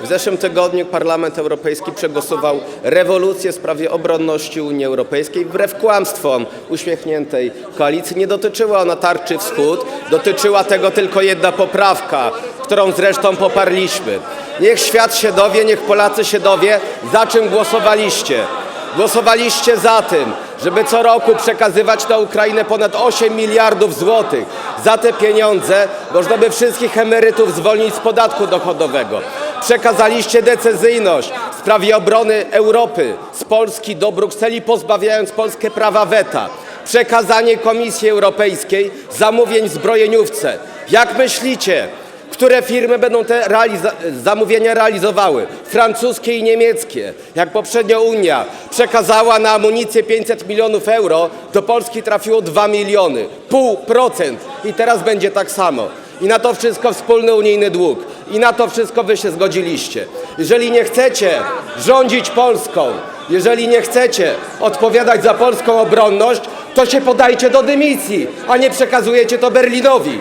W zeszłym tygodniu Parlament Europejski przegłosował rewolucję w sprawie obronności Unii Europejskiej wbrew kłamstwom uśmiechniętej koalicji. Nie dotyczyła ona tarczy wschód, dotyczyła tego tylko jedna poprawka, którą zresztą poparliśmy. Niech świat się dowie, niech Polacy się dowie, za czym głosowaliście. Głosowaliście za tym, żeby co roku przekazywać na Ukrainę ponad 8 miliardów złotych. Za te pieniądze można by wszystkich emerytów zwolnić z podatku dochodowego. Przekazaliście decyzyjność w sprawie obrony Europy z Polski do Brukseli, pozbawiając Polskę prawa weta. Przekazanie Komisji Europejskiej zamówień w zbrojeniówce. Jak myślicie, które firmy będą te realiza- zamówienia realizowały? Francuskie i niemieckie. Jak poprzednio Unia przekazała na amunicję 500 milionów euro, do Polski trafiło 2 miliony. Pół procent. I teraz będzie tak samo. I na to wszystko wspólny unijny dług. I na to wszystko wy się zgodziliście. Jeżeli nie chcecie rządzić Polską, jeżeli nie chcecie odpowiadać za polską obronność, to się podajcie do dymisji, a nie przekazujecie to Berlinowi.